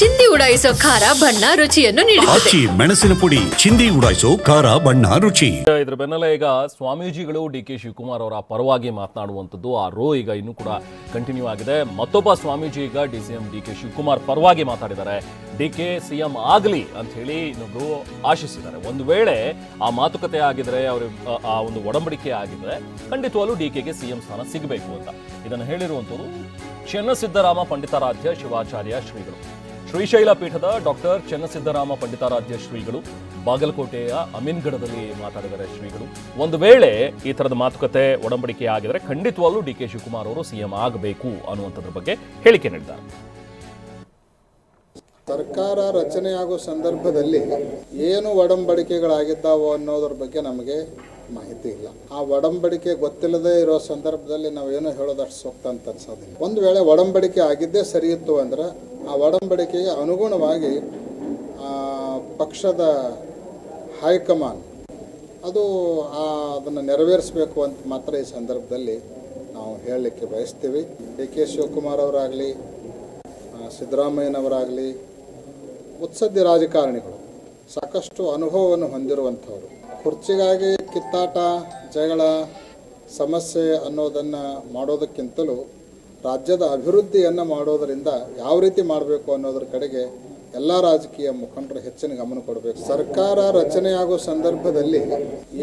ಚಿಂದಿ ಉಡಾಯಿಸೋ ಖಾರ ಬಣ್ಣ ರುಚಿಯನ್ನು ನೀಡುತ್ತದೆ. ಆಚಿ ಮೆಣಸಿನ ಪುಡಿ ಚಿಂದಿ ಉಡಾಯಿಸೋ ಖಾರ ಬಣ್ಣ ರುಚಿ. ಇದ್ರ ಬೆನ್ನಲ್ಲೇ ಈಗ ಸ್ವಾಮೀಜಿಗಳು ಡಿ ಕೆ ಶಿವಕುಮಾರ್ ಅವರ ಪರವಾಗಿ ಮಾತನಾಡುವಂಥದ್ದು ಆ ರೋ ಈಗ ಇನ್ನೂ ಕೂಡ ಕಂಟಿನ್ಯೂ ಆಗಿದೆ. ಮತ್ತೊಬ್ಬ ಸ್ವಾಮೀಜಿ ಈಗ D C M D K Shivakumar ಪರವಾಗಿ ಮಾತಾಡಿದ್ದಾರೆ. ಡಿ ಕೆ ಸಿ ಎಂ ಆಗಲಿ ಅಂತ ಹೇಳಿ ಇನ್ನೊಬ್ರು ಆಶಿಸಿದ್ದಾರೆ. ಒಂದು ವೇಳೆ ಆ ಮಾತುಕತೆ ಆಗಿದ್ರೆ ಅವ್ರ ಆ- ಆ ಒಂದು ಒಡಂಬಡಿಕೆ ಆಗಿದ್ರೆ ಖಂಡಿತವಾಗ್ಲೂ ಡಿ ಕೆಗೆ ಸಿ ಎಂ ಸ್ಥಾನ ಸಿಗಬೇಕು ಅಂತ. ಇದನ್ನು ಹೇಳಿರುವಂಥವ್ರು ಚೆನ್ನಸಿದ್ದರಾಮ ಪಂಡಿತಾರಾಧ್ಯ ಶಿವಾಚಾರ್ಯ ಶ್ರೀಗಳು. ಶ್ರೀಶೈಲ ಪೀಠದ ಡಾಕ್ಟರ್ ಚನ್ನಸಿದ್ದರಾಮ ಪಂಡಿತಾರಾಧ್ಯ ಶ್ರೀಗಳು, ಬಾಗಲಕೋಟೆಯ ಅಮೀನ್ಗಢದಲ್ಲಿ ಮಾತಾಡಿದ್ದಾರೆ ಶ್ರೀಗಳು. ಒಂದು ವೇಳೆ ಈ ತರದ ಮಾತುಕತೆ ಒಡಂಬಡಿಕೆ ಆಗಿದ್ರೆ ಖಂಡಿತವಾಗ್ಲೂ ಡಿ ಕೆ ಶಿವಕುಮಾರ್ ಅವರು ಸಿಎಂ ಆಗಬೇಕು ಅನ್ನುವಂಥದ್ರ ಬಗ್ಗೆ ಹೇಳಿಕೆ ನೀಡಿದ್ದಾರೆ. ಸರ್ಕಾರ ರಚನೆಯಾಗೋ ಸಂದರ್ಭದಲ್ಲಿ ಏನು ಒಡಂಬಡಿಕೆಗಳಾಗಿದ್ದಾವೋ ಅನ್ನೋದ್ರ ಬಗ್ಗೆ ನಮಗೆ ಮಾಹಿತಿ ಇಲ್ಲ. ಆ ಒಡಂಬಡಿಕೆ ಗೊತ್ತಿಲ್ಲದೆ ಇರೋ ಸಂದರ್ಭದಲ್ಲಿ ನಾವೇನು ಹೇಳೋದಷ್ಟು ಸೂಕ್ತ ಅಂತ ಅನ್ಸೋದಿಲ್ಲ. ಒಂದು ವೇಳೆ ಒಡಂಬಡಿಕೆ ಆಗಿದ್ದೇ ಸರಿ ಇತ್ತು ಅಂದ್ರೆ ಆ ಒಡಂಬಡಿಕೆಗೆ ಅನುಗುಣವಾಗಿ ಪಕ್ಷದ ಹೈಕಮಾಂಡ್ ಅದು ಅದನ್ನು ನೆರವೇರಿಸಬೇಕು ಅಂತ ಮಾತ್ರ ಈ ಸಂದರ್ಭದಲ್ಲಿ ನಾವು ಹೇಳಲಿಕ್ಕೆ ಬಯಸ್ತೀವಿ. ಡಿ ಕೆ ಶಿವಕುಮಾರ್ ಅವರಾಗಲಿ ಸಿದ್ದರಾಮಯ್ಯನವರಾಗಲಿ ಉತ್ಸದ್ಯ ರಾಜಕಾರಣಿಗಳು ಸಾಕಷ್ಟು ಅನುಭವವನ್ನು ಹೊಂದಿರುವಂಥವ್ರು. ಕುರ್ಚಿಗಾಗಿ ಕಿತ್ತಾಟ, ಜಗಳ, ಸಮಸ್ಯೆ ಅನ್ನೋದನ್ನು ಮಾಡೋದಕ್ಕಿಂತಲೂ ರಾಜ್ಯದ ಅಭಿವೃದ್ಧಿಯನ್ನು ಮಾಡೋದರಿಂದ ಯಾವ ರೀತಿ ಮಾಡಬೇಕು ಅನ್ನೋದ್ರ ಕಡೆಗೆ ಎಲ್ಲ ರಾಜಕೀಯ ಮುಖಂಡರು ಹೆಚ್ಚಿನ ಗಮನ ಕೊಡಬೇಕು. ಸರ್ಕಾರ ರಚನೆಯಾಗೋ ಸಂದರ್ಭದಲ್ಲಿ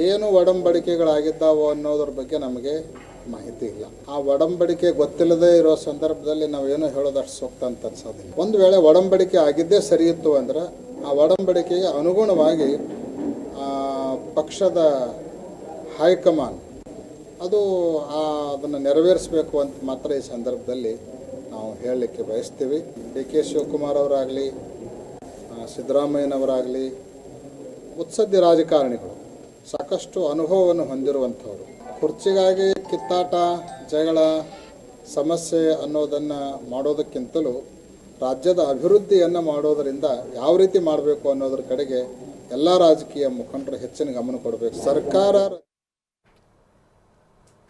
ಏನು ಒಡಂಬಡಿಕೆಗಳಾಗಿದ್ದಾವೋ ಅನ್ನೋದ್ರ ಬಗ್ಗೆ ನಮಗೆ ಮಾಹಿತಿ ಇಲ್ಲ. ಆ ಒಡಂಬಡಿಕೆ ಗೊತ್ತಿಲ್ಲದೆ ಇರೋ ಸಂದರ್ಭದಲ್ಲಿ ನಾವೇನು ಹೇಳೋದಷ್ಟು ಸೂಕ್ತ ಅಂತ ಅನ್ಸೋದಿಲ್ಲ. ಒಂದು ವೇಳೆ ಒಡಂಬಡಿಕೆ ಆಗಿದ್ದೇ ಸರಿ ಇತ್ತು ಅಂದ್ರೆ ಆ ಒಡಂಬಡಿಕೆಗೆ ಅನುಗುಣವಾಗಿ ಪಕ್ಷದ ಹೈಕಮಾಂಡ್ ಅದು ಅದನ್ನು ನೆರವೇರಿಸಬೇಕು ಅಂತ ಮಾತ್ರ ಈ ಸಂದರ್ಭದಲ್ಲಿ ನಾವು ಹೇಳಲಿಕ್ಕೆ ಬಯಸ್ತೀವಿ. ಡಿ ಕೆ ಶಿವಕುಮಾರ್ ಅವರಾಗಲಿ ಸಿದ್ದರಾಮಯ್ಯನವರಾಗಲಿ ಉತ್ಸದ್ಯ ರಾಜಕಾರಣಿಗಳು, ಸಾಕಷ್ಟು ಅನುಭವವನ್ನು ಹೊಂದಿರುವಂಥವ್ರು. ಕುರ್ಚಿಗಾಗಿ ಕಿತ್ತಾಟ, ಜಗಳ, ಸಮಸ್ಯೆ ಅನ್ನೋದನ್ನು ಮಾಡೋದಕ್ಕಿಂತಲೂ ರಾಜ್ಯದ ಅಭಿವೃದ್ಧಿಯನ್ನು ಮಾಡೋದರಿಂದ ಯಾವ ರೀತಿ ಮಾಡಬೇಕು ಅನ್ನೋದ್ರ ಕಡೆಗೆ ಎಲ್ಲ ರಾಜಕೀಯ ಮುಖಂಡರು ಹೆಚ್ಚಿನ ಗಮನ ಕೊಡಬೇಕು. ಸರ್ಕಾರ